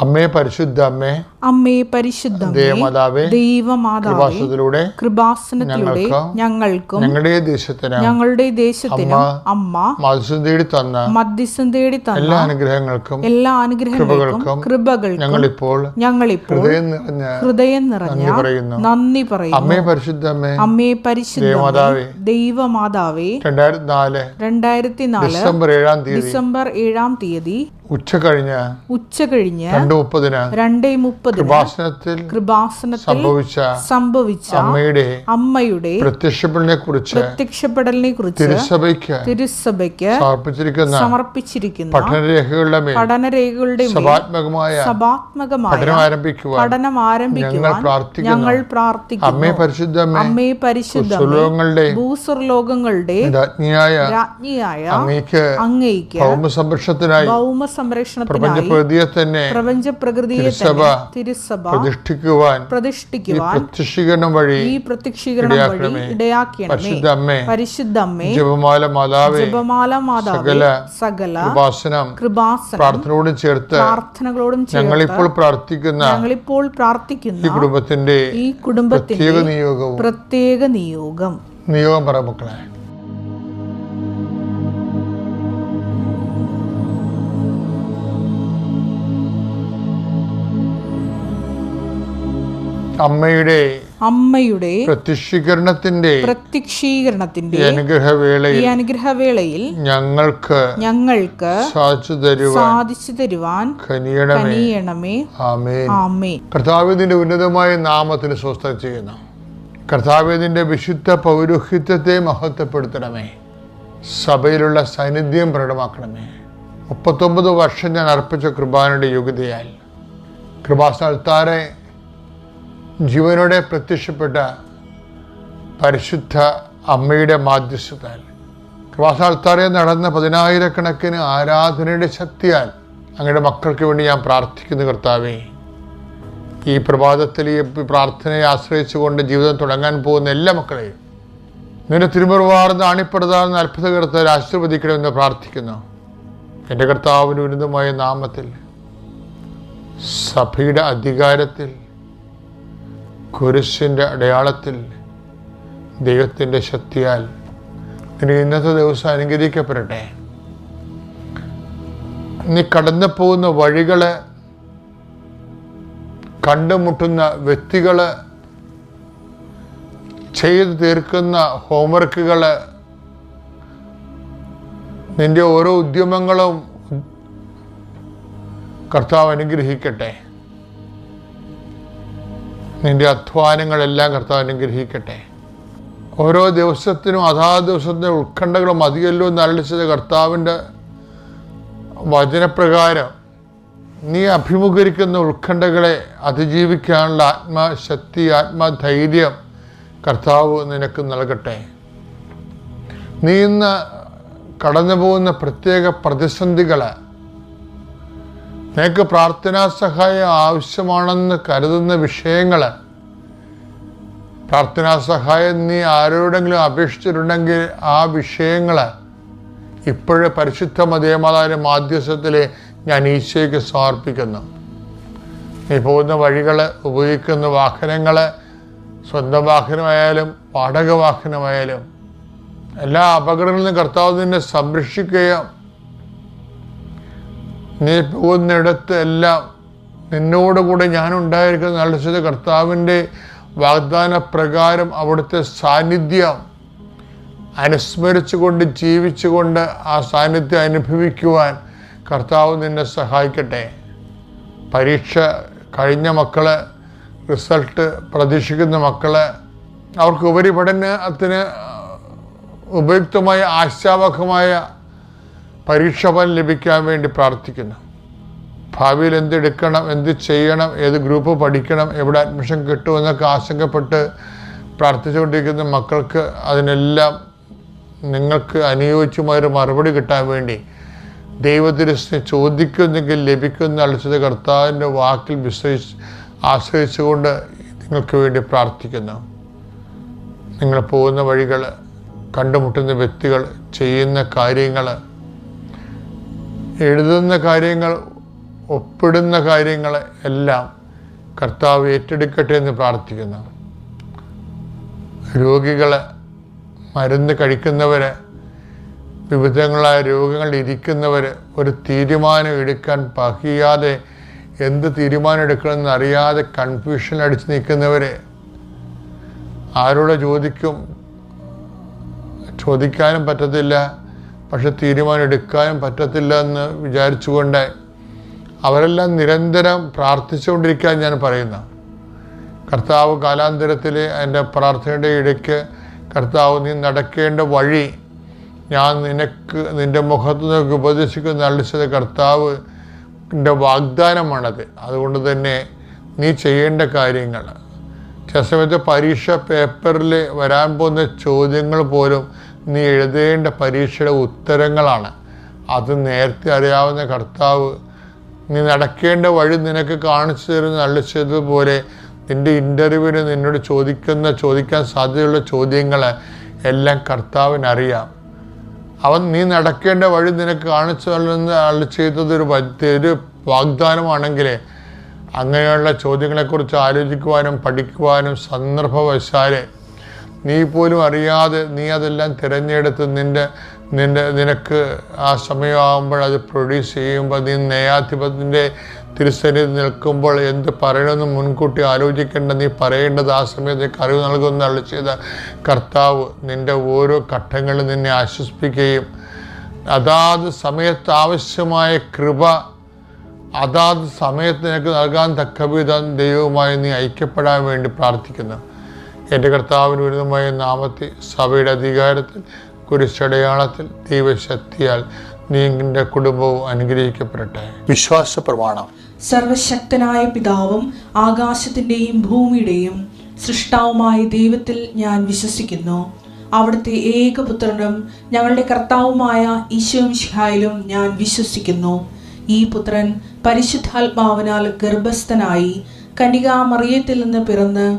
അമ്മേ പരിശുദ്ധ അമ്മേ അമ്മേ പരിശുദ്ധ ദേവമാതാവേ ദൈവമാതാവേ കൃപാസനത്തിലൂടെ ഞങ്ങൾക്കും ഞങ്ങളുടെ ദേശത്തിന് ഞങ്ങളുടെ ദേശത്തിനും അമ്മ മധ്യസ്ഥം തേടി തന്ന മധ്യസ്ഥം തേടി തന്ന എല്ലാ അനുഗ്രഹങ്ങൾക്കും എല്ലാ അനുഗ്രഹങ്ങൾക്കും കൃപകൾ കൃപകൾക്കും ഞങ്ങളിപ്പോൾ ഞങ്ങളിപ്പോൾ ഹൃദയം നിറഞ്ഞ ഹൃദയം നിറഞ്ഞ നന്ദി പറയുന്നു. നന്ദി പറയുന്നു. അമ്മേ പരിശുദ്ധ അമ്മേ അമ്മേ പരിശുദ്ധ ദേവമാതാവേ ദൈവമാതാവേ രണ്ടായിരത്തി നാല് രണ്ടായിരത്തി നാല് ഡിസംബർ ഏഴാം തീയതി ഡിസംബർ ഏഴാം തീയതി ഉച്ച കഴിഞ്ഞ് ഉച്ച കഴിഞ്ഞ് രണ്ട് മുപ്പതിന് രണ്ടേ മുപ്പതിന് കൃപാസനത്തിൽ കൃപാസനത്തിൽ സംഭവിച്ച സംഭവിച്ച അമ്മയുടെ അമ്മയുടെ പ്രത്യക്ഷപ്പെടലിനെ കുറിച്ച് പ്രത്യക്ഷപ്പെടലിനെ കുറിച്ച് തിരുസഭയ്ക്ക് തിരുസഭയ്ക്ക് സമർപ്പിച്ചിരിക്കുന്ന സമർപ്പിച്ചിരിക്കുന്ന. പഠനരേഖകളുടെ മേൽ പഠനരേഖകളുടെ സഭാത്മകമായ സഭാത്മകമായ പഠനം ആരംഭിക്കുവാൻ പഠനം ആരംഭിക്കുവാൻ പ്രാർത്ഥിക്കുന്നു. ഞങ്ങൾ പ്രാർത്ഥിക്കുന്നു. അമ്മേ പരിശുദ്ധ അമ്മേ പരിശുദ്ധ സുലോകങ്ങളുടെ ഭൂസ്വർലോകങ്ങളുടെ രാജ്ഞിയായ രാജ്ഞിയായ അങ്ങേക്ക് അങ്ങയ്ക്ക് ഭൗമ സംരക്ഷണത്തിനായി ഭൗമ സംരക്ഷണത്തിനായി പ്രപഞ്ചപ്രതിയെ തന്നെ പ്രപഞ്ച പ്രകൃതിയെ തിരുസഭ പ്രതിഷ്ഠിക്കുവാൻ പ്രതിഷ്ഠിക്കുവാൻ പ്രത്യക്ഷീകരണം വഴി ഈ പ്രത്യക്ഷീകരണം വഴി ഇടയാക്കണമേ. പരിശുദ്ധ അമ്മേ പരിശുദ്ധ അമ്മേ ജപമാല മാതാവേ ജപമാല മാതാവേ സകല ഉപാസനം കൃപാസനം പ്രാർത്ഥനയോടും ചേർത്ത് പ്രാർത്ഥനകളോടും ഞങ്ങളിപ്പോൾ പ്രാർത്ഥിക്കുന്ന ഞങ്ങളിപ്പോൾ പ്രാർത്ഥിക്കുന്ന ഈ കുടുംബത്തിന്റെ ഈ കുടുംബത്തിന്റെ പ്രത്യേക നിയോഗവും പ്രത്യേക നിയോഗം. നിയോഗം പറ മക്കളെ. അമ്മയുടെ അമ്മയുടെ പ്രത്യക്ഷീകരണത്തിന്റെ പ്രത്യക്ഷീകരണത്തിന്റെ അനുഗ്രഹവേളയിൽ ഈ അനുഗ്രഹവേളയിൽ ഞങ്ങൾക്ക് ഞങ്ങൾക്ക് സാധിച്ചു തരുവാൻ സാധിച്ചു തരുവാൻ കനിയണമേ. ആമേൻ. ആമേൻ. ആമേ കർത്താവിന്റെ ഉന്നതമായ നാമത്തിന് സ്വസ്ഥം ചെയ്യുന്നു. കർത്താവിന്റെ വിശുദ്ധ പൗരോഹിത്യത്തെ മഹത്വപ്പെടുത്തണമേ. സഭയിലുള്ള സാന്നിധ്യം പ്രകടമാക്കണമേ. മുപ്പത്തൊമ്പത് വർഷം ഞാൻ അർപ്പിച്ച കൃപാനയുടെ യോഗ്യതയാൽ കൃപാസ്ഥാനത്താറെ ജീവനോടെ പ്രത്യക്ഷപ്പെട്ട പരിശുദ്ധ അമ്മയുടെ മാധ്യസ്ഥത്താൽ. കൃപാസ്ഥാനത്താറെ നടന്ന പതിനായിരക്കണക്കിന് ആരാധനയുടെ ശക്തിയാൽ അങ്ങയുടെ മക്കൾക്ക് വേണ്ടി ഞാൻ പ്രാർത്ഥിക്കുന്നു കർത്താവേ. ഈ പ്രഭാതത്തിൽ ഈ പ്രാർത്ഥനയെ ആശ്രയിച്ചുകൊണ്ട് ജീവിതം തുടങ്ങാൻ പോകുന്ന എല്ലാ മക്കളെയും നിന്റെ തിരുമുറവാർന്ന് അണിപ്പെടുതാർന്ന് അത്ഭുതകർത്താൽ ആശീർവദിക്കണമെന്ന് പ്രാർത്ഥിക്കുന്നു. എന്റെ കർത്താവിന് ഉന്നതമായ നാമത്തിൽ സഭയുടെ അധികാരത്തിൽ കുരിശിന്റെ അടയാളത്തിൽ ദൈവത്തിന്റെ ശക്തിയാൽ നിനക്ക് ഇന്നത്തെ ദിവസം അനുഗ്രഹിക്കപ്പെടട്ടെ. നീ കടന്നു പോകുന്ന വഴികൾ കണ്ടുമുട്ടുന്ന വ്യക്തികൾ ചെയ്തു തീർക്കുന്ന ഹോംവർക്കുകൾ നിന്റെ ഓരോ ഉദ്യമങ്ങളും കർത്താവ് അനുഗ്രഹിക്കട്ടെ. നിന്റെ അധ്വാനങ്ങളെല്ലാം കർത്താവ് അനുഗ്രഹിക്കട്ടെ. ഓരോ ദിവസത്തിനും അതാ ദിവസത്തിന്റെ ഉത്കണ്ഠകളും അധികമല്ലോ നരളിച്ചത് കർത്താവിന്റെ വചനപ്രകാരം നീ അഭിമുഖീകരിക്കുന്ന ഉത്കണ്ഠകളെ അതിജീവിക്കാനുള്ള ആത്മശക്തി ആത്മധൈര്യം കർത്താവ് നിനക്ക് നൽകട്ടെ. നീ ഇന്ന് കടന്നു പോകുന്ന പ്രത്യേക പ്രതിസന്ധികൾ നിനക്ക് പ്രാർത്ഥനാ സഹായം ആവശ്യമാണെന്ന് കരുതുന്ന വിഷയങ്ങൾ പ്രാർത്ഥനാ സഹായം നീ ആരോടെങ്കിലും അപേക്ഷിച്ചിട്ടുണ്ടെങ്കിൽ ആ വിഷയങ്ങൾ ഇപ്പോഴേ പരിശുദ്ധ മതേമാതാവിന്റെ മാധ്യസ്ഥത്തിൽ ഞാൻ ഈശോയ്ക്ക് സമർപ്പിക്കുന്നു. നീ പോകുന്ന വഴികൾ ഉപയോഗിക്കുന്ന വാഹനങ്ങൾ സ്വന്തം വാഹനമായാലും വാടക വാഹനമായാലും എല്ലാ അപകടങ്ങളിൽ നിന്നും കർത്താവ് നിന്നെ സംരക്ഷിക്കുകയും നീ പോകുന്നിടത്ത് എല്ലാം നിന്നോടുകൂടെ ഞാൻ ഉണ്ടായിരിക്കുന്ന അളിച്ചത് കർത്താവിന്റെ വാഗ്ദാന പ്രകാരം അവിടുത്തെ സാന്നിധ്യം അനുസ്മരിച്ചുകൊണ്ട് ജീവിച്ചുകൊണ്ട് ആ സാന്നിധ്യം അനുഭവിക്കുവാൻ കർത്താവ് നിന്നെ സഹായിക്കട്ടെ. പരീക്ഷ കഴിഞ്ഞ മക്കൾ റിസൾട്ട് പ്രതീക്ഷിക്കുന്ന മക്കൾ അവർക്ക് ഉപരിപഠനത്തിന് ഉപയുക്തമായ ആശാവഹമായ പരീക്ഷാഫലം ലഭിക്കാൻ വേണ്ടി പ്രാർത്ഥിക്കുന്നു. ഭാവിയിൽ എന്തെടുക്കണം എന്ത് ചെയ്യണം ഏത് ഗ്രൂപ്പ് പഠിക്കണം എവിടെ അഡ്മിഷൻ കിട്ടുമെന്നൊക്കെ ആശങ്കപ്പെട്ട് പ്രാർത്ഥിച്ചുകൊണ്ടിരിക്കുന്ന മക്കൾക്ക് അതിനെല്ലാം നിങ്ങൾക്ക് അനുയോജ്യമായൊരു മറുപടി കിട്ടാൻ വേണ്ടി ദൈവത്തിന് ചോദിക്കുന്നെങ്കിൽ ലഭിക്കുന്ന അളിച്ചത് കർത്താവിന്റെ വാക്കിൽ വിശ്വസിച്ച് ആശ്രയിച്ചുകൊണ്ട് നിങ്ങൾക്ക് വേണ്ടി പ്രാർത്ഥിക്കുന്നു. നിങ്ങൾ പോകുന്ന വഴികൾ കണ്ടുമുട്ടുന്ന വ്യക്തികൾ ചെയ്യുന്ന കാര്യങ്ങൾ എഴുതുന്ന കാര്യങ്ങൾ ഒപ്പിടുന്ന കാര്യങ്ങൾ എല്ലാം കർത്താവ് ഏറ്റെടുക്കട്ടെ എന്ന് പ്രാർത്ഥിക്കുന്നു. രോഗികളെ മരുന്ന് കഴിക്കുന്നവരെ വിവിധങ്ങളായ രോഗങ്ങളിൽ ഇരിക്കുന്നവർ ഒരു തീരുമാനം എടുക്കാൻ പഹിയാതെ എന്ത് തീരുമാനം എടുക്കണമെന്ന് അറിയാതെ കൺഫ്യൂഷൻ അടിച്ച് നിൽക്കുന്നവരെ ആരോട് ചോദിക്കും? ചോദിക്കാനും പറ്റത്തില്ല. പക്ഷെ തീരുമാനം എടുക്കാനും പറ്റത്തില്ല എന്ന് വിചാരിച്ചുകൊണ്ട് അവരെല്ലാം നിരന്തരം പ്രാർത്ഥിച്ചുകൊണ്ടിരിക്കാൻ ഞാൻ പറയുന്ന. കർത്താവ് കാലാന്തരത്തിൽ എന്റെ പ്രാർത്ഥനയുടെ ഇടയ്ക്ക് കർത്താവ് നീ നടക്കേണ്ട വഴി ഞാൻ നിനക്ക് നിന്റെ മുഖത്ത് നിനക്ക് ഉപദേശിക്കുന്ന അളിച്ചത് കർത്താവ് വാഗ്ദാനമാണത്. അതുകൊണ്ട് തന്നെ നീ ചെയ്യേണ്ട കാര്യങ്ങൾ. ചില സമയത്ത് പരീക്ഷ പേപ്പറിൽ വരാൻ പോകുന്ന ചോദ്യങ്ങൾ പോലും നീ എഴുതേണ്ട പരീക്ഷയുടെ ഉത്തരങ്ങളാണ്. അത് നേരത്തെ അറിയാവുന്ന കർത്താവ് നീ നടക്കേണ്ട വഴി നിനക്ക് കാണിച്ചു തരുന്ന അള്ളിച്ചതുപോലെ നിന്റെ ഇന്റർവ്യൂവിന് നിന്നോട് ചോദിക്കുന്ന ചോദിക്കാൻ സാധ്യതയുള്ള ചോദ്യങ്ങൾ എല്ലാം കർത്താവിനറിയാം. അവൻ നീ നടക്കേണ്ട വഴി നിനക്ക് കാണിച്ചു തരുന്ന അള്ളി ചെയ്തതൊരു ഒരു വാഗ്ദാനമാണെങ്കിൽ അങ്ങനെയുള്ള ചോദ്യങ്ങളെക്കുറിച്ച് ആലോചിക്കുവാനും പഠിക്കുവാനും സന്ദർഭവശാൽ നീ പോലും അറിയാതെ നീ അതെല്ലാം തിരഞ്ഞെടുത്ത് നിന്റെ നിന്റെ നിനക്ക് ആ സമയമാകുമ്പോൾ അത് പ്രൊഡ്യൂസ് ചെയ്യുമ്പോൾ നീ ന്യായാധിപത്തിന്റെ തിരുസരി നിൽക്കുമ്പോൾ എന്ത് പറയണമെന്ന് മുൻകൂട്ടി ആലോചിക്കേണ്ട നീ പറയേണ്ടത് ആ സമയത്തേക്ക് അറിവ് നൽകുന്ന ചെയ്ത. കർത്താവ് നിന്റെ ഓരോ ഘട്ടങ്ങളും നിന്നെ ആശ്വസിപ്പിക്കുകയും അതാത് സമയത്ത് ആവശ്യമായ കൃപ അതാത് സമയത്ത് നിനക്ക് നൽകാൻ തക്കവിധം ദൈവവുമായി നീ ഐക്യപ്പെടാൻ വേണ്ടി പ്രാർത്ഥിക്കുന്നു. എന്റെ കർത്താവിന് ഉന്നതമായ നാമത്തിൽ സഭയുടെ അധികാരത്തിൽ കുരിശടയാളത്തിൽ ദൈവശക്തിയാൽ നീങ്ങിന്റെ കുടുംബവും അനുഗ്രഹിക്കപ്പെടട്ടെ. വിശ്വാസ പ്രമാണം സർവശക്തനായ പിതാവും ആകാശത്തിന്റെയും ഭൂമിയുടെയും സൃഷ്ടാവുമായ ദൈവത്തിൽ ഞാൻ വിശ്വസിക്കുന്നു. അവിടുത്തെ ഏകപുത്രനും ഞങ്ങളുടെ കർത്താവുമായ ഈശോമിഷിഹായിലും ഞാൻ വിശ്വസിക്കുന്നു. ഈ പുത്രൻ പരിശുദ്ധാത്മാവിനാൽ ഗർഭസ്ഥനായി കനികാമറിയത്തിൽ നിന്ന് പിറന്ന്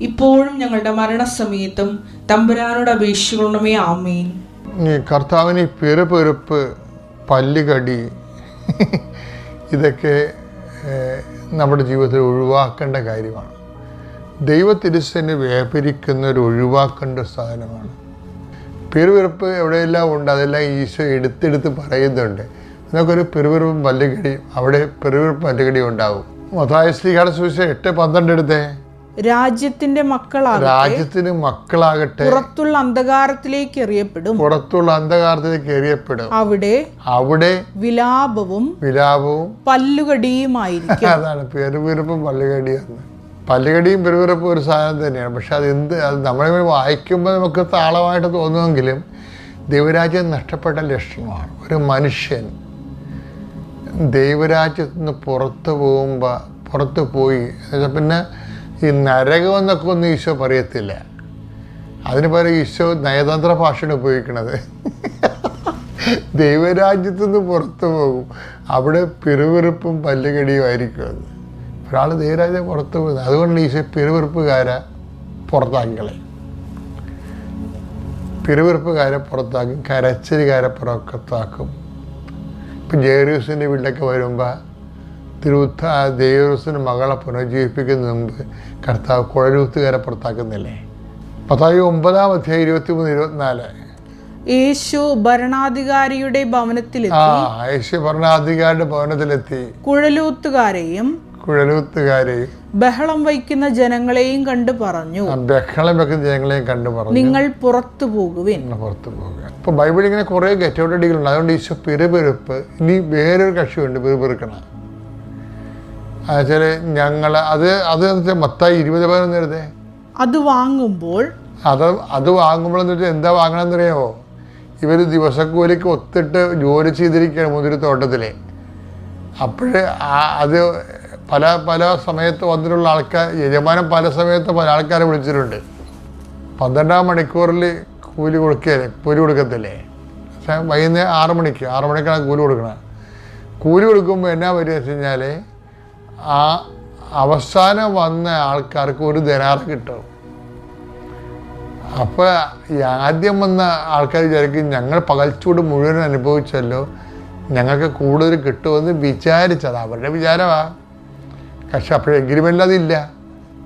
ഇപ്പോഴും ഞങ്ങളുടെ മരണസമയത്തും തമ്പുരാനോട് അപേക്ഷിക്കണമേ ആമേൻ. കർത്താവിന് പെരുപെരുപ്പ് പല്ലുകടി ഇതൊക്കെ നമ്മുടെ ജീവിതത്തിൽ ഒഴിവാക്കേണ്ട കാര്യമാണ്. ദൈവത്തിരുസന് വ്യാപരിക്കുന്ന ഒരു ഒഴിവാക്കേണ്ട സാധനമാണ്. പെരുവിറപ്പ് എവിടെയെല്ലാം ഉണ്ട്? അതെല്ലാം ഈശോ എടുത്തെടുത്ത് പറയുന്നുണ്ട്. നമുക്കൊരു പെരുവിറപ്പും പല്ലുകടി അവിടെ പെരുവിറപ്പ് പല്ലുകടി ഉണ്ടാവും. മൊത്തായ സ്ത്രീകാല സുവിശേഷം എട്ട് പന്ത്രണ്ട് എടുത്തേ. രാജ്യത്തിന്റെ മക്കളാകട്ടെ രാജ്യത്തിന് മക്കളാകട്ടെ പുറത്തുള്ള അന്ധകാരത്തിലേക്ക് എറിയപ്പെടും. പുറത്തുള്ള അന്ധകാരത്തിലേക്ക് എറിയപ്പെടും. അവിടെ അവിടെ വിലാപവും വിലാപവും പല്ലുകടിയുമായിരിക്കും. അതാണ് പെരുവിരുപ്പും പല്ലുകടിയാണ്. പല്ലുകടിയും പെരുവിരുപ്പും ഒരു സാധനം തന്നെയാണ്. പക്ഷെ അത് എന്ത് അത് നമ്മളെ വായിക്കുമ്പോൾ നമുക്ക് താളമായിട്ട് തോന്നുമെങ്കിലും ദൈവരാജ്യം നഷ്ടപ്പെട്ട ലക്ഷണമാണ് ഒരു മനുഷ്യൻ ദൈവരാജ്യത്തിന് പുറത്ത് പോകുമ്പോൾ പുറത്ത് പോയി പിന്നെ ഈ നരകമെന്നൊക്കെ ഒന്നും ഈശോ പറയത്തില്ല. അതിന് പകരം ഈശോ നയതന്ത്ര ഭാഷയാണ് ഉപയോഗിക്കണത്. ദൈവരാജ്യത്തു നിന്ന് പുറത്തു പോകും. അവിടെ പിറുവിറുപ്പും പല്ലുകടിയും ആയിരിക്കും അത്. ഒരാൾ ദൈവരാജ്യം പുറത്തു പോകുന്നത്. അതുകൊണ്ട് ഈശോ പിറുവിറുപ്പുകാരെ പുറത്താക്കളെ പിറുവിറുപ്പുകാര പുറത്താക്കും കരച്ചിലുകാരെ പുറത്താക്കും. ഇപ്പം ജേറൂസിന്റെ വീട്ടിലൊക്കെ വരുമ്പോൾ തിരുവുത്ത ജേറൂസിന്റെ മകളെ പുനർജീവിപ്പിക്കുന്നതിന് മുമ്പ് കർത്താവ് കുഴലൂത്തുകാരെ പുറത്താക്കുന്നില്ലേ? പത്തായി ഒമ്പതാം അധ്യായം ഇരുപത്തി മൂന്ന് ഇരുപത്തിനാല്. യേശു ഭരണാധികാരിയുടെ ആ ഭവനത്തിലെത്തി യേശു ഭരണാധികാരിയുടെ ഭവനത്തിലെത്തി. കുഴലൂത്തുകാരെയും കുഴലൂത്തുകാരെയും ബഹളം വയ്ക്കുന്ന ജനങ്ങളെയും കണ്ടു പറഞ്ഞു. ബഹളം വെക്കുന്ന ജനങ്ങളെയും കണ്ടു പറഞ്ഞു. നിങ്ങൾ പുറത്തു പോകുവിൻ. പുറത്ത് പോകുക. ഇപ്പൊ ബൈബിളിൽ ഇങ്ങനെ കുറേ ഗെറ്റൗട്ടടികളുണ്ട് അതുകൊണ്ട് ഈശോ പിറുപിറുപ്പ് ഇനി വേറൊരു കക്ഷിയുണ്ട് പിറുപിറുക്കണം എന്നുവെച്ചാൽ ഞങ്ങൾ അത് അത് വെച്ചാൽ മൊത്തം ഇരുപത് പതിനൊന്ന് അത് വാങ്ങുമ്പോൾ അത് അത് വാങ്ങുമ്പോൾ വെച്ചാൽ എന്താ വാങ്ങണമെന്ന് അറിയാമോ ഇവർ ദിവസക്കൂലിക്ക് ഒത്തിട്ട് ജോലി ചെയ്തിരിക്കുകയാണ് മുതിരത്തോട്ടത്തിൽ അപ്പോഴ് അത് പല പല സമയത്ത് വന്നിട്ടുള്ള ആൾക്കാർ യജമാനം പല സമയത്ത് പല ആൾക്കാരെ വിളിച്ചിട്ടുണ്ട്. പന്ത്രണ്ടാം മണിക്കൂറിൽ കൂലി കൊടുക്കുകയല്ലേ കൂലി കൊടുക്കത്തില്ലേ? വൈകുന്നേരം ആറ് മണിക്ക് ആറ് മണിക്കാണ് കൂലി കൊടുക്കണം കൂലി കൊടുക്കുമ്പോൾ എന്നാ വരിക വെച്ച് കഴിഞ്ഞാൽ ആ അവസാനം വന്ന ആൾക്കാർക്ക് ഒരു ദിനാറ് കിട്ടും. അപ്പോൾ ആദ്യം വന്ന ആൾക്കാർ വിചാരിക്കും ഞങ്ങൾ പകൽച്ചൂട് മുഴുവൻ അനുഭവിച്ചല്ലോ ഞങ്ങൾക്ക് കൂടുതൽ കിട്ടുമെന്ന് വിചാരിച്ചത്. അവരുടെ വിചാരമാ. പക്ഷെ അപ്പോഴേ എഗ്രിമെന്റ് അതില്ല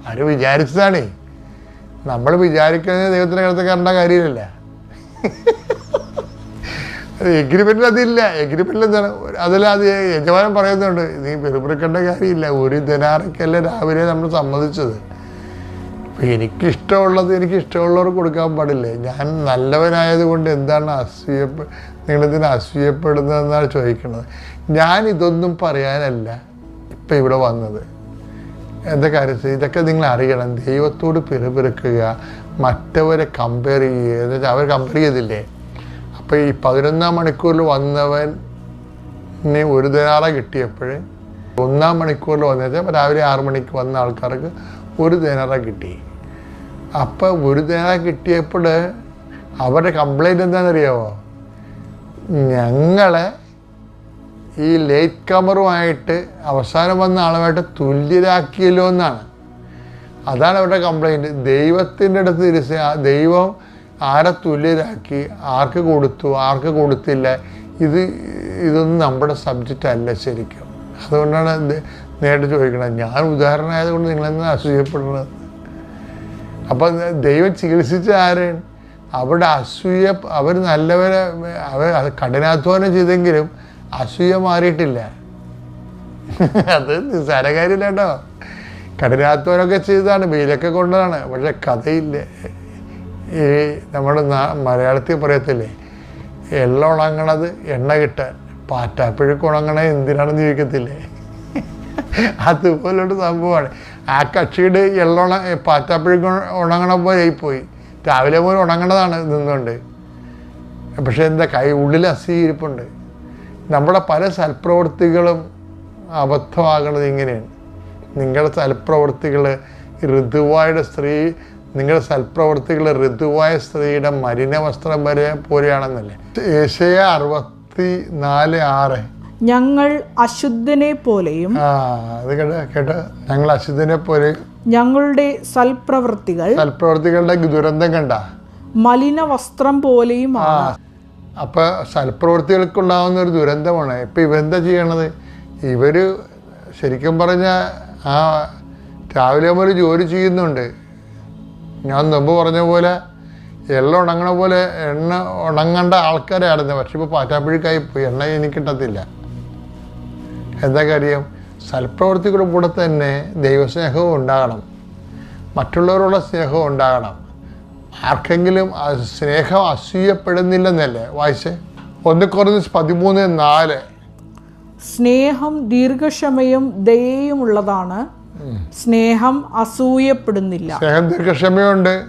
അവർ വിചാരിച്ചതാണേ. നമ്മൾ വിചാരിക്കുന്നത് ദൈവത്തിന്റെ കരുത്ത് കണ്ട കാര്യമില്ല എഗ്രിമെന്റിൽ അതില്ല. എഗ്രിമെന്റിൽ എന്താണ്? അതിലത് അത് യജമാനൻ പറയുന്നുണ്ട് നീ പെരുപിറക്കേണ്ട കാര്യമില്ല. ഒരു ദിനാറക്കല്ല രാവിലെ നമ്മൾ സമ്മതിച്ചത്. എനിക്കിഷ്ടമുള്ളത് എനിക്ക് ഇഷ്ടമുള്ളവർ കൊടുക്കാൻ പാടില്ലേ? ഞാൻ നല്ലവനായത് കൊണ്ട് എന്താണ് അസൂയപ്പെ നിങ്ങളിതിന് അസൂയപ്പെടുന്നതെന്നാണ് ചോദിക്കുന്നത്. ഞാൻ ഇതൊന്നും പറയാനല്ല ഇപ്പം ഇവിടെ വന്നത്. എന്താ കാര്യത്തിൽ ഇതൊക്കെ നിങ്ങൾ അറിയണം. ദൈവത്തോട് പിറപിറക്കുക മറ്റവരെ കമ്പയർ ചെയ്യുക. എന്ന് വെച്ചാൽ അവർ കമ്പയർ ചെയ്തില്ലേ? അപ്പോൾ ഈ പതിനൊന്നാം മണിക്കൂറിൽ വന്നവന് ഒരു ദിനാറ കിട്ടിയപ്പോൾ ഒന്നാം മണിക്കൂറിൽ വന്നു വെച്ചാൽ രാവിലെ ആറു മണിക്ക് വന്ന ആൾക്കാർക്ക് ഒരു ദിനാറ കിട്ടി. അപ്പം ഒരു ദിനാറ കിട്ടിയപ്പോൾ അവരുടെ കംപ്ലൈന്റ് എന്താണെന്നറിയാമോ ഞങ്ങളെ ഈ ലേറ്റ് കമറുമായിട്ട് അവസാനം വന്ന ആളുമായിട്ട് തുല്യരാക്കിയല്ലോ എന്നാണ്. അതാണ് അവരുടെ കംപ്ലൈന്റ് ദൈവത്തിന്റെ അടുത്ത് തിരിച്ച് ദൈവം ആരെ തുല്യരാക്കി ആർക്ക് കൊടുത്തു ആർക്ക് കൊടുത്തില്ല ഇത് ഇതൊന്നും നമ്മുടെ സബ്ജക്റ്റ് അല്ല ശരിക്കും. അതുകൊണ്ടാണ് നേരിട്ട് ചോദിക്കണത്. ഞാൻ ഉദാഹരണമായതുകൊണ്ട് നിങ്ങളെന്ന് അസൂയപ്പെടുന്നത്? അപ്പം ദൈവം ചികിത്സിച്ച ആരാണ്? അവിടെ അസൂയ അവർ നല്ലവരെ അവർ കഠിനാധ്വാനം ചെയ്തെങ്കിലും അസൂയ മാറിയിട്ടില്ല. അത് നിസ്സാരകാര്യമില്ല കേട്ടോ. കഠിനാധ്വാനമൊക്കെ ചെയ്തതാണ് വെയിലൊക്കെ കൊണ്ടതാണ് പക്ഷെ കഥയില്ല. ഈ നമ്മുടെ മലയാളത്തിൽ പറയത്തില്ലേ എള്ള ഉണങ്ങണത് എണ്ണ കിട്ടാൻ പാറ്റാപ്പിഴക്ക് ഉണങ്ങണത് എന്തിനാണെന്ന് ചോദിക്കത്തില്ലേ? അതുപോലൊരു സംഭവമാണ്. ആ കക്ഷിയുടെ എള്ളുണ പാറ്റാപ്പിഴക്ക് ഉണങ്ങണ പോലെ പോയി രാവിലെ പോലും ഉണങ്ങണതാണ് നിന്നുകൊണ്ട് പക്ഷേ എന്താ കൈ ഉള്ളിൽ അസ്വീകരിപ്പുണ്ട് നമ്മുടെ പല സൽപ്രവൃത്തികളും അബദ്ധമാകണത് ഇങ്ങനെയാണ്. നിങ്ങളുടെ സൽപ്രവൃത്തികൾ ഋതുവായുടെ സ്ത്രീ നിങ്ങളുടെ സൽപ്രവർത്തികൾ ഋതുവായ സ്ത്രീയുടെ മലിന വസ്ത്രം വരെ പോലെയാണെന്നല്ലേ ഏഷ്യ അറുപത്തി നാല് ആറ്. ഞങ്ങൾ അശുദ്ധനെ പോലെയും ആ അത് കേട്ടോ കേട്ടോ ഞങ്ങൾ അശുദ്ധനെ പോലെ ഞങ്ങളുടെ സൽപ്രവൃത്തികൾ സൽപ്രവർത്തികളുടെ ദുരന്തം കണ്ട. മലിന വസ്ത്രം പോലെയും ആ അപ്പോൾ സൽപ്രവൃത്തികൾക്കുണ്ടാകുന്ന ഒരു ദുരന്തമാണ്. ഇപ്പം ഇവരെന്താ ചെയ്യണത്? ഇവർ ശരിക്കും പറഞ്ഞാൽ ആ രാവിലെ മുതൽ ജോലി ചെയ്യുന്നുണ്ട്. ഞാൻ മുമ്പ് പറഞ്ഞ പോലെ എല്ലാം ഉണങ്ങണ പോലെ എണ്ണ ഉണങ്ങേണ്ട ആൾക്കാരായിരുന്നു. പക്ഷെ ഇപ്പോൾ പാറ്റാപ്പിഴുക്കായി പോയി. എണ്ണ എനിക്ക് കിട്ടത്തില്ല. എന്താ കാര്യം? സൽപ്രവൃത്തികളുടെ കൂടെ തന്നെ ദൈവസ്നേഹവും ഉണ്ടാകണം. മറ്റുള്ളവരോടുള്ള സ്നേഹവും ഉണ്ടാകണം. ആർക്കെങ്കിലും സ്നേഹം അസൂയപ്പെടുന്നില്ലെന്നല്ലേ? വായിച്ചേ. ഒന്ന് കുറഞ്ഞ് പതിമൂന്ന് നാല്. സ്നേഹം ദീർഘക്ഷമയും ദയയുമുള്ളതാണ് സ്നേഹം അസൂയപ്പെടുന്നില്ല. സ്നേഹം ദീർഘക്ഷമയുണ്ട്.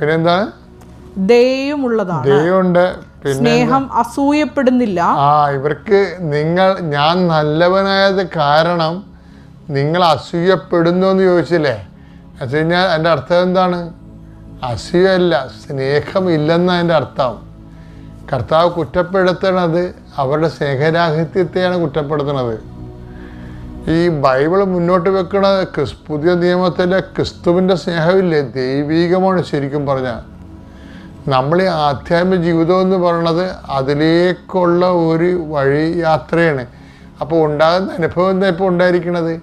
പിന്നെന്താ? ദയുമുള്ളതാണ് സ്നേഹം അസൂയപ്പെടുന്നില്ല. ആ ഇവർക്ക് നിങ്ങൾ ഞാൻ നല്ലവനായത് കാരണം നിങ്ങൾ അസൂയപ്പെടുന്നു എന്ന് ചോദിച്ചില്ലേ? എന്ന് കഴിഞ്ഞാൽ എന്റെ അർത്ഥം എന്താണ്? അസൂയല്ല സ്നേഹം ഇല്ലെന്ന എന്റെ അർത്ഥം. കർത്താവ് കുറ്റപ്പെടുത്തണത് അവരുടെ സ്നേഹരാഹിത്യത്തെയാണ് കുറ്റപ്പെടുത്തുന്നത്. ഈ ബൈബിൾ മുന്നോട്ട് വെക്കണ ക്രിസ് പുതിയ നിയമത്തിലെ ക്രിസ്തുവിന്റെ സ്നേഹമില്ലേ? ദൈവീകമാണ് ശരിക്കും പറഞ്ഞാൽ. നമ്മൾ ഈ ആധ്യാത്മിക ജീവിതം എന്ന് പറയുന്നത് അതിലേക്കുള്ള ഒരു വഴി യാത്രയാണ്. അപ്പോൾ ഉണ്ടാകുന്ന അനുഭവം എന്താ ഇപ്പോൾ ഉണ്ടായിരിക്കണത്?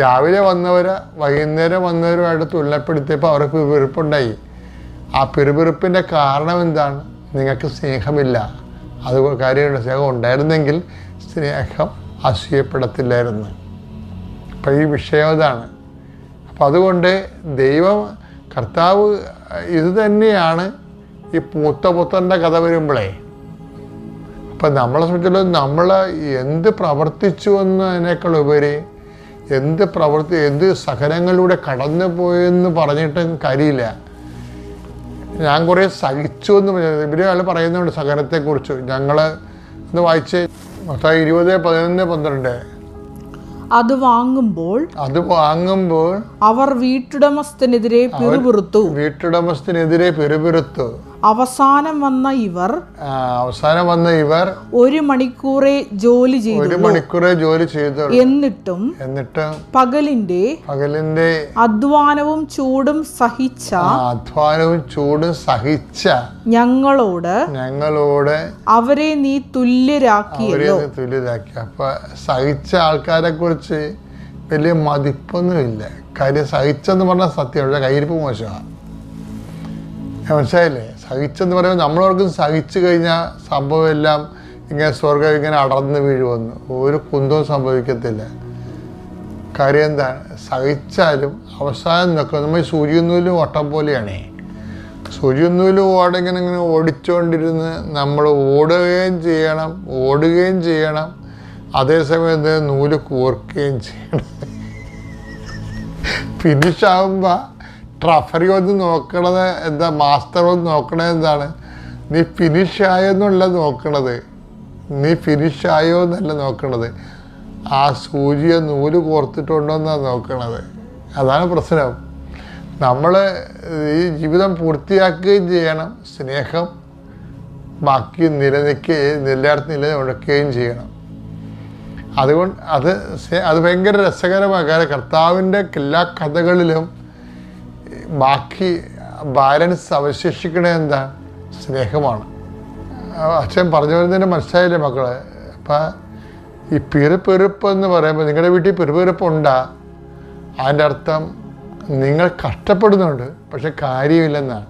രാവിലെ വന്നവരെ വൈകുന്നേരം വന്നവരുമായിട്ട് തുല്യപ്പെടുത്തിയപ്പോൾ അവർക്ക് പിറുപിറുപ്പുണ്ടായി ആ പിറുപിറുപ്പിന്റെ കാരണം എന്താണ്? നിങ്ങൾക്ക് സ്നേഹമില്ല. അത് കാര്യമുണ്ട് സ്നേഹം ഉണ്ടായിരുന്നെങ്കിൽ സ്നേഹം അസൂയപ്പെടത്തില്ലായിരുന്നു. അപ്പം ഈ വിഷയം അതാണ്. അപ്പം അതുകൊണ്ട് ദൈവം കർത്താവ് ഇത് തന്നെയാണ് ഈ പൂത്ത പുത്തന്റെ കഥ വരുമ്പോഴേ അപ്പം നമ്മളെ സംബന്ധിച്ചിടത്തോളം നമ്മൾ എന്ത് പ്രവർത്തിച്ചു എന്നതിനേക്കാൾ ഉപരി എന്ത് പ്രവർത്തി എന്ത് സഹനങ്ങളിലൂടെ കടന്നു പോയെന്ന് പറഞ്ഞിട്ടും കാര്യമില്ല. ഞാൻ കുറേ സഹിച്ചു എന്ന് പറഞ്ഞത് ഇവർ അയാൾ പറയുന്നുണ്ട് സഹനത്തെക്കുറിച്ച്. ഞങ്ങൾ ഒന്ന് വായിച്ച് മൊത്തം ഇരുപത് പതിനൊന്ന് പന്ത്രണ്ട്. അത് വാങ്ങുമ്പോൾ അത് വാങ്ങുമ്പോൾ അവർ വീട്ടുടമസ്ഥനെതിരെ പിറുപിറുത്തു. വീട്ടുടമസ്ഥനെതിരെ പെരുപിരുത്തു അവസാനം വന്ന ഇവർ അവസാനം വന്ന ഇവർ ഒരു മണിക്കൂറെ ജോലി ചെയ്തു ഒരു മണിക്കൂറെ ജോലി ചെയ്തു എന്നിട്ടും എന്നിട്ട് പകലിന്റെ പകലിന്റെ അധ്വാനവും ചൂടും സഹിച്ച അധ്വാനവും ചൂടും സഹിച്ച ഞങ്ങളോട് ഞങ്ങളോട് അവരെ നീ തുല്യരാക്കി തുല്യരാക്കി. അപ്പൊ സഹിച്ച ആൾക്കാരെ കുറിച്ച് വലിയ മതിപ്പൊന്നുമില്ല. കാര്യം സഹിച്ചെന്ന് പറഞ്ഞാൽ സത്യം കയ്യിരിപ്പ് മോശമാണ്. മനസ്സിലായില്ലേ? സഹിച്ചെന്ന് പറയുമ്പോൾ നമ്മളവർക്കും സഹിച്ചു കഴിഞ്ഞാൽ സംഭവം എല്ലാം ഇങ്ങനെ സ്വർഗം ഇങ്ങനെ അടർന്ന് വീഴുമെന്ന് ഒരു കുന്തവും സംഭവിക്കത്തില്ല. കാര്യം എന്താണ്? സഹിച്ചാലും അവസാനം നിൽക്കും. നമ്മൾ ഈ സൂര്യനൂലും ഓട്ടം പോലെയാണേ. സൂര്യനൂലും ഓടിങ്ങനെ ഇങ്ങനെ ഓടിച്ചുകൊണ്ടിരുന്ന് നമ്മൾ ഓടുകയും ചെയ്യണം ഓടുകയും ചെയ്യണം. അതേസമയം നൂൽ കോർക്കുകയും ചെയ്യണം. ഫിനിഷ് ആകുമ്പോൾ ട്രഫറി ഒന്ന് നോക്കണത് എന്താ മാസ്റ്റർ ഒന്ന് നോക്കണത് എന്താണ്? നീ ഫിനിഷ് ആയെന്നുള്ള നോക്കണത്. നീ ഫിനിഷ് ആയോ എന്നല്ല നോക്കണത്. ആ സൂചിയെ നൂൽ കോർത്തിട്ടുണ്ടോ എന്നാണ് നോക്കണത്. അതാണ് പ്രശ്നം. നമ്മൾ ഈ ജീവിതം പൂർത്തിയാക്കുകയും ചെയ്യണം. സ്നേഹം ബാക്കി നിലനിൽക്കുകയും എല്ലായിടത്തും നിലനിൽക്കുകയും ചെയ്യണം. അതുകൊണ്ട് അത് അത് ഭയങ്കര രസകരമായ കർത്താവിന്റെ എല്ലാ കഥകളിലും ബാക്കി ബാലൻസ് അവശേഷിക്കണ എന്താ? സ്നേഹമാണ്. അച്ഛൻ പറഞ്ഞു വരുന്നതിന് മനസ്സിലായില്ലേ മക്കളെ? അപ്പം ഈ പിറുപിറുപ്പ് എന്ന് പറയുമ്പോൾ നിങ്ങളുടെ വീട്ടിൽ പിറുപിറുപ്പുണ്ടാ അതിന്റെ അർത്ഥം നിങ്ങൾ കഷ്ടപ്പെടുന്നുണ്ട് പക്ഷെ കാര്യമില്ലെന്നാണ്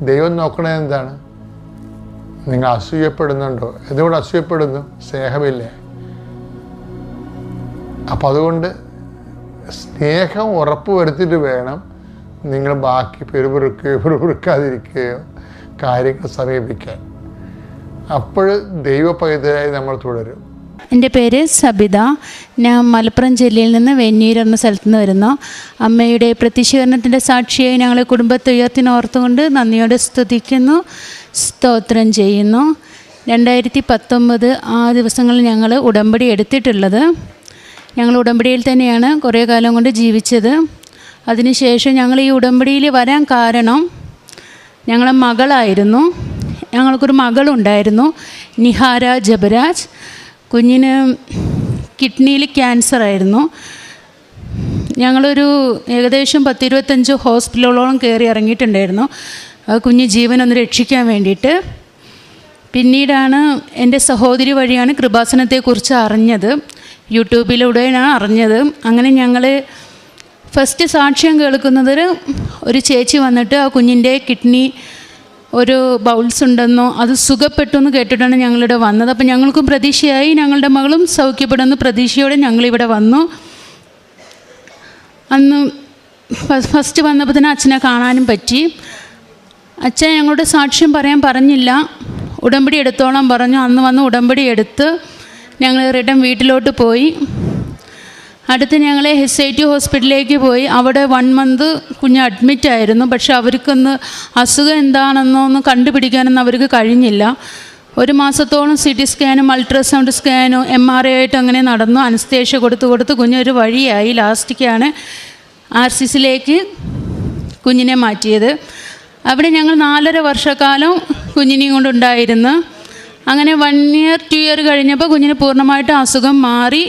ദൈവം നോക്കണേ എന്താണ്? നിങ്ങൾ അസൂയപ്പെടുന്നുണ്ടോ? എന്തുകൊണ്ട് അസൂയപ്പെടുന്നു? സ്നേഹമില്ലേ? അപ്പം അതുകൊണ്ട് സ്നേഹം ഉറപ്പ് വരുത്തിയിട്ട് വേണം നിങ്ങൾ ബാക്കി പെരുപെറുക്കുകയോ പെരുപെറുക്കാതിരിക്കുകയോ കാര്യങ്ങൾ സമീപിക്കാൻ. അപ്പോൾ ദൈവ നമ്മൾ തുടരും. എന്റെ പേര് സബിത. ഞാൻ മലപ്പുറം ജില്ലയിൽ നിന്ന് വെന്നീർ എന്ന സ്ഥലത്ത് നിന്ന് വരുന്നു. അമ്മയുടെ പ്രത്യക്ഷീകരണത്തിന്റെ സാക്ഷിയായി ഞങ്ങളെ കുടുംബത്തെ ഉയർത്തിനോർത്തുകൊണ്ട് നന്ദിയോടെ സ്തുതിക്കുന്നു സ്തോത്രം ചെയ്യുന്നു. രണ്ടായിരത്തി പത്തൊമ്പത് ആ ദിവസങ്ങളിൽ ഞങ്ങൾ ഉടമ്പടി എടുത്തിട്ടുള്ളത്. ഞങ്ങൾ ഉടമ്പടിയിൽ തന്നെയാണ് കുറേ കാലം കൊണ്ട് ജീവിച്ചത്. അതിനുശേഷം ഞങ്ങൾ ഈ ഉടമ്പടിയിൽ വരാൻ കാരണം ഞങ്ങളെ മകളായിരുന്നു. ഞങ്ങൾക്കൊരു മകളുണ്ടായിരുന്നു നിഹാര ജബരാജ്. കുഞ്ഞിന് കിഡ്നിയിൽ ക്യാൻസർ ആയിരുന്നു. ഞങ്ങളൊരു ഏകദേശം പത്തിരുപത്തഞ്ച് ഹോസ്പിറ്റലുകളോളം കയറി ഇറങ്ങിയിട്ടുണ്ടായിരുന്നു. ആ കുഞ്ഞ് ജീവൻ ഒന്ന് രക്ഷിക്കാൻ വേണ്ടിയിട്ട്. പിന്നീടാണ് എന്റെ സഹോദരി വഴിയാണ് കൃപാസനത്തെക്കുറിച്ച് അറിഞ്ഞത്. യൂട്യൂബിലൂടെയാണ് അറിഞ്ഞത്. അങ്ങനെ ഞങ്ങൾ ഫസ്റ്റ് സാക്ഷ്യം കേൾക്കുന്നത് ഒരു ചേച്ചി വന്നിട്ട് ആ കുഞ്ഞിന്റെ കിഡ്നി ഒരു ബൗൾസ് ഉണ്ടെന്നോ അത് സുഖപ്പെട്ടു എന്ന് കേട്ടിട്ടാണ് ഞങ്ങളിവിടെ വന്നത്. അപ്പം ഞങ്ങൾക്കും പ്രതീക്ഷയായി ഞങ്ങളുടെ മകളും സൗഖ്യപ്പെടുമെന്ന് പ്രതീക്ഷയോടെ ഞങ്ങളിവിടെ വന്നു. അന്ന് ഫസ്റ്റ് വന്നപ്പോൾ തന്നെ അച്ഛനെ കാണാനും പറ്റി. അച്ഛൻ ഞങ്ങളുടെ സാക്ഷ്യം പറയാൻ പറഞ്ഞില്ല. ഉടമ്പടി എടുത്തോളം പറഞ്ഞു. അന്ന് വന്ന് ഉടമ്പടി എടുത്ത് ഞങ്ങൾ റിട്ടേൺ വീട്ടിലോട്ട് പോയി. അടുത്ത് ഞങ്ങൾ എസ് ഐ ടി ഹോസ്പിറ്റലിലേക്ക് പോയി. അവിടെ വൺ മന്ത് കുഞ്ഞ് അഡ്മിറ്റ് ആയിരുന്നു. പക്ഷെ അവർക്കൊന്ന് അസുഖം എന്താണെന്നോ ഒന്ന് കണ്ടുപിടിക്കാനൊന്നും അവർക്ക് കഴിഞ്ഞില്ല. ഒരു മാസത്തോളം സി ടി സ്കാനും അൾട്രാസൗണ്ട് സ്കാനും എം ആർ ഐ ആയിട്ട് അങ്ങനെ നടന്നു. അനസ്തേഷ്യ കൊടുത്ത് കൊടുത്ത് കുഞ്ഞൊരു വഴിയായി. ലാസ്റ്റിക്കാണ് ആർ സി സിയിലേക്ക് കുഞ്ഞിനെ മാറ്റിയത്. അവിടെ ഞങ്ങൾ നാലര വർഷക്കാലം കുഞ്ഞിനെയും കൊണ്ടുണ്ടായിരുന്നു. അങ്ങനെ വൺ ഇയർ ടു ഇയർ കഴിഞ്ഞപ്പോൾ കുഞ്ഞിന് പൂർണമായിട്ട് അസുഖം മാറി.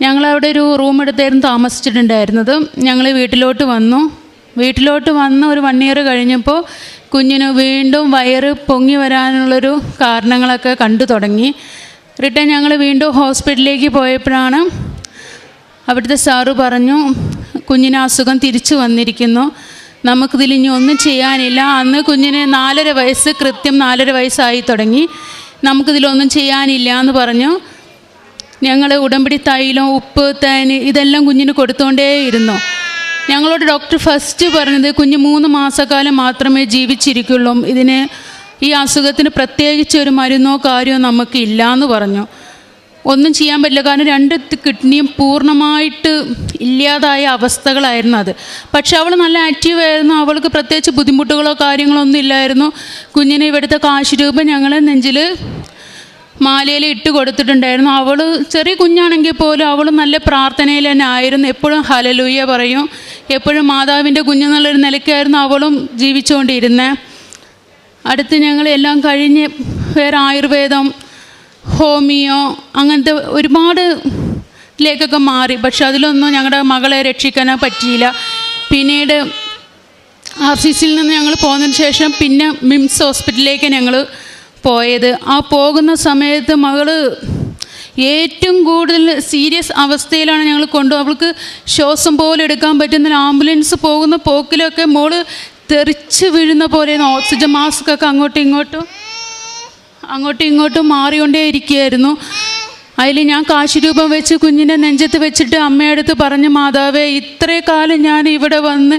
ഞങ്ങളവിടെ ഒരു റൂം എടുത്തായിരുന്നു താമസിച്ചിട്ടുണ്ടായിരുന്നത്. ഞങ്ങൾ വീട്ടിലോട്ട് വന്നു. വീട്ടിലോട്ട് വന്ന് ഒരു വൺ ഇയർ കഴിഞ്ഞപ്പോൾ കുഞ്ഞിന് വീണ്ടും വയറ് പൊങ്ങി വരാനുള്ളൊരു കാരണങ്ങളൊക്കെ കണ്ടു തുടങ്ങി. റിട്ടേൺ ഞങ്ങൾ വീണ്ടും ഹോസ്പിറ്റലിലേക്ക് പോയപ്പോഴാണ് അവിടുത്തെ സാറ് പറഞ്ഞു കുഞ്ഞിന് അസുഖം തിരിച്ചു വന്നിരിക്കുന്നു. നമുക്കിതിൽ ഇനി ഒന്നും ചെയ്യാനില്ല. അന്ന് കുഞ്ഞിന് നാലര വയസ്സ് കൃത്യം നാലര വയസ്സായി തുടങ്ങി. നമുക്കിതിലൊന്നും ചെയ്യാനില്ല എന്ന് പറഞ്ഞു. ഞങ്ങൾ ഉടമ്പടി തൈലം ഉപ്പ് തേന് ഇതെല്ലാം കുഞ്ഞിന് കൊടുത്തുകൊണ്ടേയിരുന്നു ഞങ്ങളോട് ഡോക്ടർ ഫസ്റ്റ് പറഞ്ഞത് കുഞ്ഞ് മൂന്ന് മാസക്കാലം മാത്രമേ ജീവിച്ചിരിക്കുള്ളൂ. ഇതിന് ഈ അസുഖത്തിന് പ്രത്യേകിച്ച് ഒരു മരുന്നോ കാര്യമോ നമുക്ക് ഇല്ല എന്ന് പറഞ്ഞു. ഒന്നും ചെയ്യാൻ പറ്റില്ല. കാരണം രണ്ട് കിഡ്നിയും പൂർണമായിട്ട് ഇല്ലാതായ അവസ്ഥകളായിരുന്നു അത്. പക്ഷെ അവൾ നല്ല ആക്റ്റീവ് ആയിരുന്നു. അവൾക്ക് പ്രത്യേകിച്ച് ബുദ്ധിമുട്ടുകളോ കാര്യങ്ങളോ ഒന്നും ഇല്ലായിരുന്നു. കുഞ്ഞിനെ ഇവിടുത്തെ കാശ് രൂപ ഞങ്ങൾ നെഞ്ചിൽ മാലയിൽ ഇട്ട് കൊടുത്തിട്ടുണ്ടായിരുന്നു. അവൾ ചെറിയ കുഞ്ഞാണെങ്കിൽ പോലും അവൾ നല്ല പ്രാർത്ഥനയിൽ തന്നെ ആയിരുന്നു. എപ്പോഴും ഹലലൂയ പറയും. എപ്പോഴും മാതാവിന്റെ കുഞ്ഞെന്നുള്ളൊരു നിലയ്ക്കായിരുന്നു അവളും ജീവിച്ചുകൊണ്ടിരുന്നത് അടുത്ത് ഞങ്ങൾ എല്ലാം കഴിഞ്ഞ് വേറെ ആയുർവേദം ഹോമിയോ അങ്ങനത്തെ ഒരുപാട് ലേക്കൊക്കെ മാറി. പക്ഷെ അതിലൊന്നും ഞങ്ങളുടെ മകളെ രക്ഷിക്കാനോ പറ്റിയില്ല. പിന്നീട് ആർ സി സിയിൽ നിന്ന് ഞങ്ങൾ പോന്നതിന് ശേഷം പിന്നെ മിംസ് ഹോസ്പിറ്റലിലേക്ക് ഞങ്ങൾ പോയത്. ആ പോകുന്ന സമയത്ത് മകൾ ഏറ്റവും കൂടുതൽ സീരിയസ് അവസ്ഥയിലാണ് ഞങ്ങൾ കൊണ്ടു അവൾക്ക് ശ്വാസം പോലെ എടുക്കാൻ പറ്റുന്ന ആംബുലൻസ് പോകുന്ന പോക്കിലൊക്കെ മോൾ തെറിച്ച് വീഴുന്ന പോലെ ഓക്സിജൻ മാസ്ക് ഒക്കെ അങ്ങോട്ടും ഇങ്ങോട്ടും അങ്ങോട്ടും ഇങ്ങോട്ടും മാറിക്കൊണ്ടേ ഇരിക്കുകയായിരുന്നു. അതിൽ ഞാൻ കാശുരൂപം വെച്ച് കുഞ്ഞിന്റെ നെഞ്ചത്ത് വെച്ചിട്ട് അമ്മയടുത്ത് പറഞ്ഞു മാതാവേ ഇത്രേ കാലം ഞാൻ ഇവിടെ വന്ന്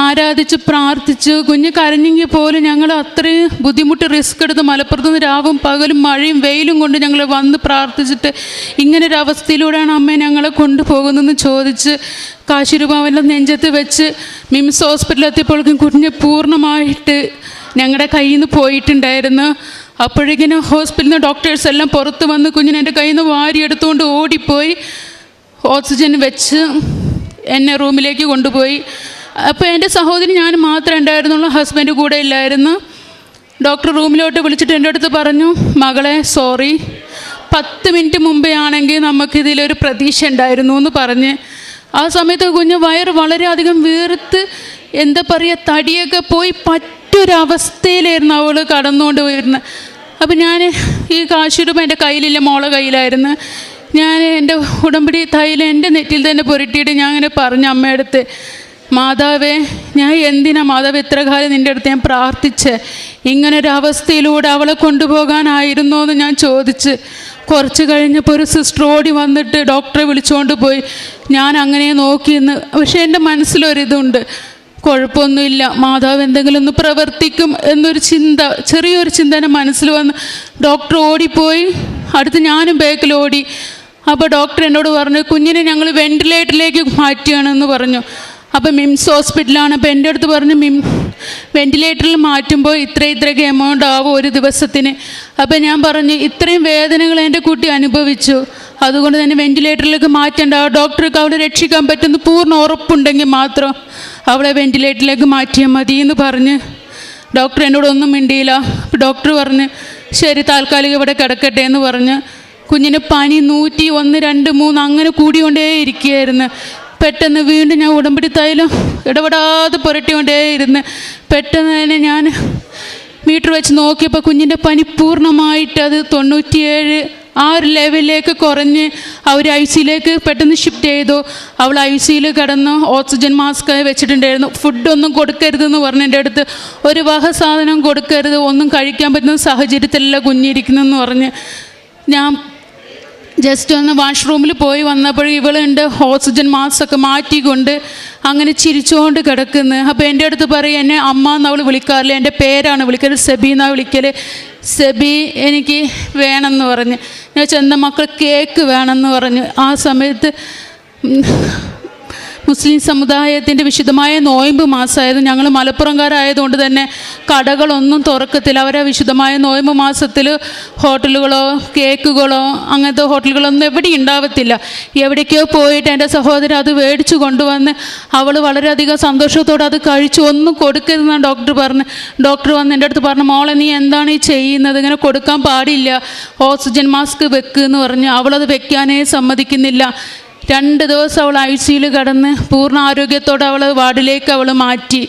ആരാധിച്ച് പ്രാർത്ഥിച്ച് കുഞ്ഞ് കരഞ്ഞെങ്കിൽ പോലും ഞങ്ങൾ അത്രയും ബുദ്ധിമുട്ട് റിസ്ക് എടുത്ത് മലപ്പുറത്ത് നിന്ന് രാവും പകലും മഴയും വെയിലും കൊണ്ട് ഞങ്ങൾ വന്ന് പ്രാർത്ഥിച്ചിട്ട് ഇങ്ങനെ ഒരു അവസ്ഥയിലൂടെയാണ് അമ്മ ഞങ്ങളെ കൊണ്ടുപോകുന്നതെന്ന് ചോദിച്ച് കാശുരൂപമെല്ലാം നെഞ്ചത്ത് വെച്ച് മിംസ് ഹോസ്പിറ്റലിൽ എത്തിയപ്പോഴേക്കും കുഞ്ഞ് പൂർണമായിട്ട് ഞങ്ങളുടെ കയ്യിൽ നിന്ന് പോയിട്ടുണ്ടായിരുന്നു. അപ്പോഴേക്കിനും ഹോസ്പിറ്റലിൽ നിന്ന് ഡോക്ടേഴ്സ് എല്ലാം പുറത്ത് വന്ന് കുഞ്ഞിനെ എന്റെ കയ്യിൽ നിന്ന് വാരിയെടുത്തുകൊണ്ട് ഓടിപ്പോയി. ഓക്സിജൻ വെച്ച് എന്നെ റൂമിലേക്ക് കൊണ്ടുപോയി. അപ്പോൾ എന്റെ സഹോദരി ഞാൻ മാത്രമേ ഉണ്ടായിരുന്നുള്ളൂ ഹസ്ബൻഡ് കൂടെ ഇല്ലായിരുന്നു. ഡോക്ടർ റൂമിലോട്ട് വിളിച്ചിട്ട് എന്റെ അടുത്ത് പറഞ്ഞു മകളെ സോറി പത്ത് മിനിറ്റ് മുമ്പേ ആണെങ്കിൽ നമുക്കിതിലൊരു പ്രതീക്ഷ ഉണ്ടായിരുന്നു എന്ന് പറഞ്ഞ്. ആ സമയത്ത് കുഞ്ഞ് വയറ് വളരെയധികം വീർത്ത് എന്താ പറയുക തടിയൊക്കെ പോയി പറ്റൊരവസ്ഥയിലായിരുന്നു അവൾ കടന്നുകൊണ്ട് വരുന്നത് അപ്പം ഞാൻ ഈ കാശുരൂപം എന്റെ കയ്യിലില്ല മോളെ കയ്യിലായിരുന്നു. ഞാൻ എന്റെ ഉടമ്പടി തൈലം എന്റെ നെറ്റിൽ തന്നെ പുരട്ടിയിട്ട് ഞാൻ അങ്ങനെ പറഞ്ഞു അമ്മയടുത്ത് മാതാവേ ഞാൻ എന്തിനാ മാതാവ് ഇത്ര കാലം നിന്റെ അടുത്ത് ഞാൻ പ്രാർത്ഥിച്ച്? ഇങ്ങനൊരവസ്ഥയിലൂടെ അവളെ കൊണ്ടുപോകാനായിരുന്നോ എന്ന് ഞാൻ ചോദിച്ച്. കുറച്ച് കഴിഞ്ഞപ്പോൾ ഒരു സിസ്റ്റർ ഓടി വന്നിട്ട് ഡോക്ടറെ വിളിച്ചുകൊണ്ട് പോയി. ഞാൻ അങ്ങനെ നോക്കിയെന്ന്. പക്ഷേ എന്റെ മനസ്സിലൊരിതുണ്ട്. കുഴപ്പമൊന്നുമില്ല. മാതാവ് എന്തെങ്കിലും ഒന്ന് പ്രവർത്തിക്കും എന്നൊരു ചിന്ത ചെറിയൊരു ചിന്ത എന്റെ മനസ്സിൽ വന്ന് ഡോക്ടർ ഓടിപ്പോയി. അടുത്ത് ഞാനും ബാക്കിൽ ഓടി. അപ്പോൾ ഡോക്ടർ എന്നോട് പറഞ്ഞു കുഞ്ഞിനെ ഞങ്ങൾ വെന്റിലേറ്ററിലേക്ക് മാറ്റുകയാണെന്ന് പറഞ്ഞു. അപ്പോൾ മിംസ് ഹോസ്പിറ്റലാണ്. അപ്പോൾ എന്റെ അടുത്ത് പറഞ്ഞു മിം വെന്റിലേറ്ററിൽ മാറ്റുമ്പോൾ ഇത്ര ഇത്രയൊക്കെ എമൗണ്ട് ആവും ഒരു ദിവസത്തിന്. അപ്പോൾ ഞാൻ പറഞ്ഞു ഇത്രയും വേദനകൾ എന്റെ കുട്ടി അനുഭവിച്ചു. അതുകൊണ്ട് തന്നെ വെന്റിലേറ്ററിലേക്ക് മാറ്റേണ്ട. ആ ഡോക്ടർക്ക് അവളെ രക്ഷിക്കാൻ പറ്റുന്ന പൂർണ ഉറപ്പുണ്ടെങ്കിൽ മാത്രം അവളെ വെന്റിലേറ്ററിലേക്ക് മാറ്റിയാൽ മതി എന്ന് പറഞ്ഞ് ഡോക്ടർ എന്നോടൊന്നും മിണ്ടിയില്ല. അപ്പോൾ ഡോക്ടർ പറഞ്ഞ് ശരി താൽക്കാലികം ഇവിടെ കിടക്കട്ടെ എന്ന് പറഞ്ഞ് കുഞ്ഞിന് പനി നൂറ്റി ഒന്ന് രണ്ട് മൂന്ന് അങ്ങനെ കൂടിക്കൊണ്ടേ ഇരിക്കുകയായിരുന്നു. പെട്ടെന്ന് വീണ്ടും ഞാൻ ഉടമ്പടി തൈലം ഇടപെടാതെ പുരട്ടിക്കൊണ്ടേയിരുന്ന് പെട്ടെന്ന് തന്നെ ഞാൻ മീറ്റർ വെച്ച് നോക്കിയപ്പോൾ കുഞ്ഞിന്റെ പനി പൂർണമായിട്ട് അത് തൊണ്ണൂറ്റിയേഴ് ആ ഒരു ലെവലിലേക്ക് കുറഞ്ഞ് അവർ ഐ സിയിലേക്ക് പെട്ടെന്ന് ഷിഫ്റ്റ് ചെയ്തു. അവൾ ഐ സിയിൽ കിടന്ന് ഓക്സിജൻ മാസ്ക് വെച്ചിട്ടുണ്ടായിരുന്നു. ഫുഡൊന്നും കൊടുക്കരുതെന്ന് പറഞ്ഞ എന്റെ അടുത്ത് ഒരു വക സാധനം കൊടുക്കരുത് ഒന്നും കഴിക്കാൻ പറ്റുന്ന സാഹചര്യത്തിലല്ല കുഞ്ഞിരിക്കുന്നതെന്ന് പറഞ്ഞ് ഞാൻ ജസ്റ്റ് ഒന്ന് വാഷ്റൂമിൽ പോയി വന്നപ്പോൾ ഇവളുണ്ട് ഓക്സിജൻ മാസ്ക് ഒക്കെ മാറ്റിക്കൊണ്ട് അങ്ങനെ ചിരിച്ചുകൊണ്ട് കിടക്കുന്നു. അപ്പോൾ എന്റെ അടുത്ത് പറയും എന്നെ അമ്മ എന്നവൾ വിളിക്കാറില്ല? എന്റെ പേരാണ് വിളിക്കൽ സെബി എന്നാ വിളിക്കൽ സെബി എനിക്ക് വേണമെന്ന് പറഞ്ഞ്. ഞാൻ ചെന്ന മക്കൾ കേക്ക് വേണമെന്ന് പറഞ്ഞു? ആ സമയത്ത് മുസ്ലിം സമുദായത്തിന്റെ വിശുദ്ധമായ നോയമ്പ് മാസമായത് ഞങ്ങൾ മലപ്പുറംകാരായതുകൊണ്ട് തന്നെ കടകളൊന്നും തുറക്കത്തില്ല. അവരെ വിശുദ്ധമായ നോയമ്പ് മാസത്തിൽ ഹോട്ടലുകളോ കേക്കുകളോ അങ്ങനത്തെ ഹോട്ടലുകളൊന്നും എവിടെ ഉണ്ടാവത്തില്ല. എവിടേക്കോ പോയിട്ട് എന്റെ സഹോദരൻ അത് മേടിച്ചു കൊണ്ടുവന്ന് അവൾ വളരെയധികം സന്തോഷത്തോടെ അത് കഴിച്ചു. ഒന്നും കൊടുക്കരുതെന്നാണ് ഡോക്ടർ പറഞ്ഞ്. ഡോക്ടർ വന്ന് എന്റെ അടുത്ത് പറഞ്ഞു മോളെ നീ എന്താണ് ഈ ചെയ്യുന്നത്? ഇങ്ങനെ കൊടുക്കാൻ പാടില്ല. ഓക്സിജൻ മാസ്ക് വെക്ക് എന്ന് പറഞ്ഞ്. അവളത് വെക്കാനേ സമ്മതിക്കുന്നില്ല. രണ്ട് ദിവസം അവൾ ഐ സിയിൽ കിടന്ന് പൂർണ ആരോഗ്യത്തോടെ അവൾ വാർഡിലേക്ക് അവൾ മാറ്റി.